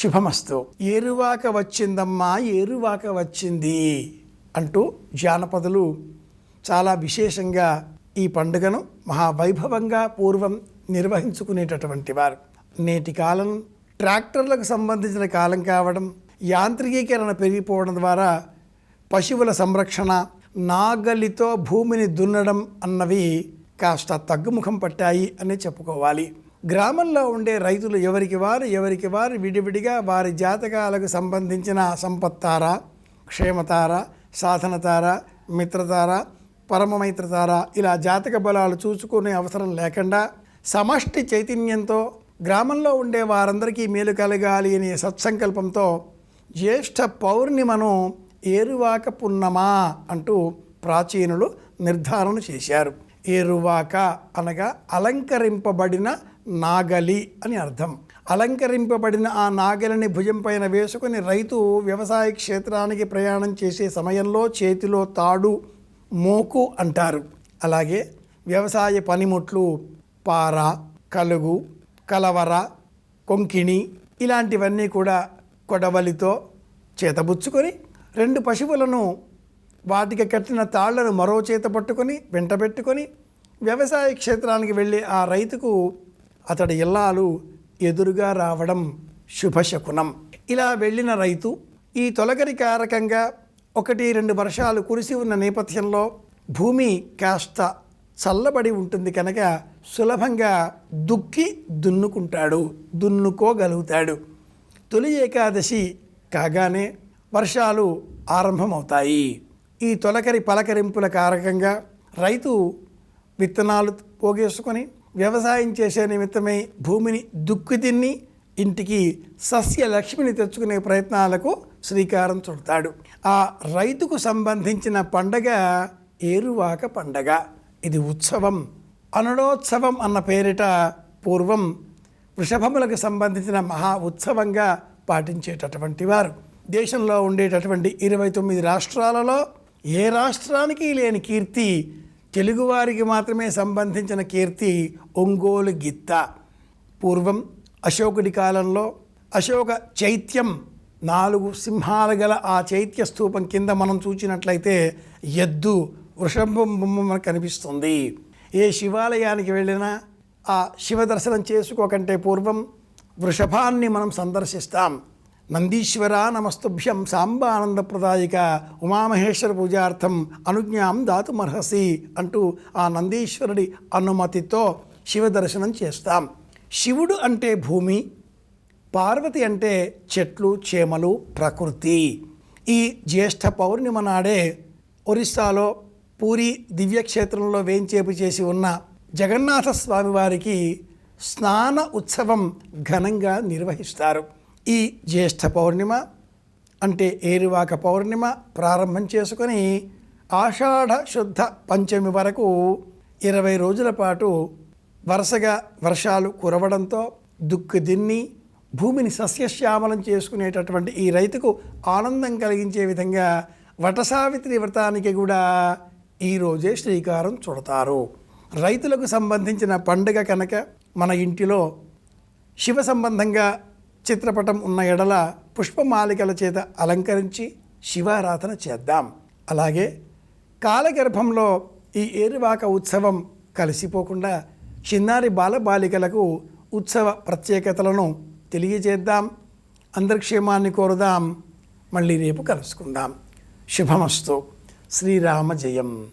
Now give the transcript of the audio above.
శుభమస్తు. ఏరువాక వచ్చిందమ్మా ఏరువాక వచ్చింది అంటూ జానపదులు చాలా విశేషంగా ఈ పండుగను మహావైభవంగా పూర్వం నిర్వహించుకునేటటువంటి వారు. నేటి కాలం ట్రాక్టర్లకు సంబంధించిన కాలం కావడం యాంత్రికీకరణ పెరిగిపోవడం ద్వారా పశువుల సంరక్షణ నాగలితో భూమిని దున్నడం అన్నవి కాస్త తగ్గుముఖం పట్టాయి అని చెప్పుకోవాలి. గ్రామంలో ఉండే రైతులు ఎవరికి వారు ఎవరికి వారు విడివిడిగా వారి జాతకాలకు సంబంధించిన సంపత్తార క్షేమతార సాధనతార మిత్రతార పరమమైత్రతార ఇలా జాతక బలాలు చూసుకునే అవసరం లేకుండా సమష్టి చైతన్యంతో గ్రామంలో ఉండే వారందరికీ మేలు కలగాలి అనే సత్సంకల్పంతో జ్యేష్ఠ పౌర్ణిమను ఏరువాక పున్నమా అంటూ ప్రాచీనులు నిర్ధారణ చేశారు. ఏరువాక అనగా అలంకరింపబడిన నాగలి అని అర్థం. అలంకరింపబడిన ఆ నాగలిని భుజం పైన వేసుకుని రైతు వ్యవసాయ క్షేత్రానికి ప్రయాణం చేసే సమయంలో చేతిలో తాడు మోకు అంటారు. అలాగే వ్యవసాయ పనిముట్లు పార కలుగు కలవర కొంకిణి ఇలాంటివన్నీ కూడా కొడవలితో చేతబుచ్చుకొని రెండు పశువులను వాటికి కట్టిన తాళ్ళను మరో చేత పట్టుకొని వెంటబెట్టుకొని వ్యవసాయ క్షేత్రానికి వెళ్ళే ఆ రైతుకు అతడి ఇల్లాలు ఎదురుగా రావడం శుభశకునం. ఇలా వెళ్ళిన రైతు ఈ తొలగరి కారకంగా ఒకటి రెండు వర్షాలు కురిసి ఉన్న నేపథ్యంలో భూమి కాస్త చల్లబడి ఉంటుంది కనుక సులభంగా దుక్కి దున్నుకుంటాడు దున్నుకోగలుగుతాడు. తొలి ఏకాదశి కాగానే వర్షాలు ఆరంభమవుతాయి. ఈ తొలకరి పలకరింపుల కారకంగా రైతు విత్తనాలు పోగేసుకొని వ్యవసాయం చేసే నిమిత్తమై భూమిని దుక్కి తిన్ని ఇంటికి సస్య లక్ష్మిని తెచ్చుకునే ప్రయత్నాలకు శ్రీకారం చుడతాడు. ఆ రైతుకు సంబంధించిన పండగ ఏరువాక పండగ. ఇది ఉత్సవం. అనడోత్సవం అన్న పేరిట పూర్వం వృషభములకు సంబంధించిన మహా ఉత్సవంగా పాటించేటటువంటి వారు. దేశంలో ఉండేటటువంటి ఇరవై తొమ్మిది రాష్ట్రాలలో ఏ రాష్ట్రానికి లేని కీర్తి తెలుగువారికి మాత్రమే సంబంధించిన కీర్తి ఒంగోలు గిత్త. పూర్వం అశోకుడి కాలంలో అశోక చైత్యం నాలుగు సింహాలు గల ఆ చైత్య స్థూపం కింద మనం చూచినట్లయితే ఎద్దు వృషభం బొమ్మ మనకు కనిపిస్తుంది. ఏ శివాలయానికి వెళ్ళినా ఆ శివ దర్శనం చేసుకోకంటే పూర్వం వృషభాన్ని మనం సందర్శిస్తాం. నందీశ్వర నమస్తుభ్యం సాంబానందప్రదాయిక ఉమామహేశ్వర పూజార్థం అనుజ్ఞాం దాతుమర్హసి అంటూ ఆ నందీశ్వరుడి అనుమతితో శివ దర్శనం చేస్తాం. శివుడు అంటే భూమి పార్వతి అంటే చెట్లు చేమలు ప్రకృతి. ఈ జ్యేష్ఠ పౌర్ణిమ నాడే ఒరిస్సాలో పూరి దివ్యక్షేత్రంలో వేంచేపు చేసి ఉన్న జగన్నాథ స్వామి వారికి స్నాన ఉత్సవం ఘనంగా నిర్వహిస్తారు. ఈ జ్యేష్ఠ పౌర్ణిమ అంటే ఏరువాక పౌర్ణిమ ప్రారంభం చేసుకొని ఆషాఢ శుద్ధ పంచమి వరకు ఇరవై రోజుల పాటు వరుసగా వర్షాలు కురవడంతో దుక్కు దిన్ని భూమిని సస్యశ్యామలం చేసుకునేటటువంటి ఈ రైతుకు ఆనందం కలిగించే విధంగా వటసావిత్రి వ్రతానికి కూడా ఈరోజే శ్రీకారం చుడతారు. రైతులకు సంబంధించిన పండుగ కనుక మన ఇంటిలో శివ సంబంధంగా చిత్రపటం ఉన్న ఎడల పుష్పమాలికల చేత అలంకరించి శివారాధన చేద్దాం. అలాగే కాలగర్భంలో ఈ ఏరువాక ఉత్సవం కలిసిపోకుండా చిన్నారి బాలబాలికలకు ఉత్సవ ప్రత్యేకతలను తెలియజేద్దాం. అందరి క్షేమాన్ని కోరుదాం. మళ్ళీ రేపు కలుసుకుందాం. శుభమస్తు. శ్రీరామ జయం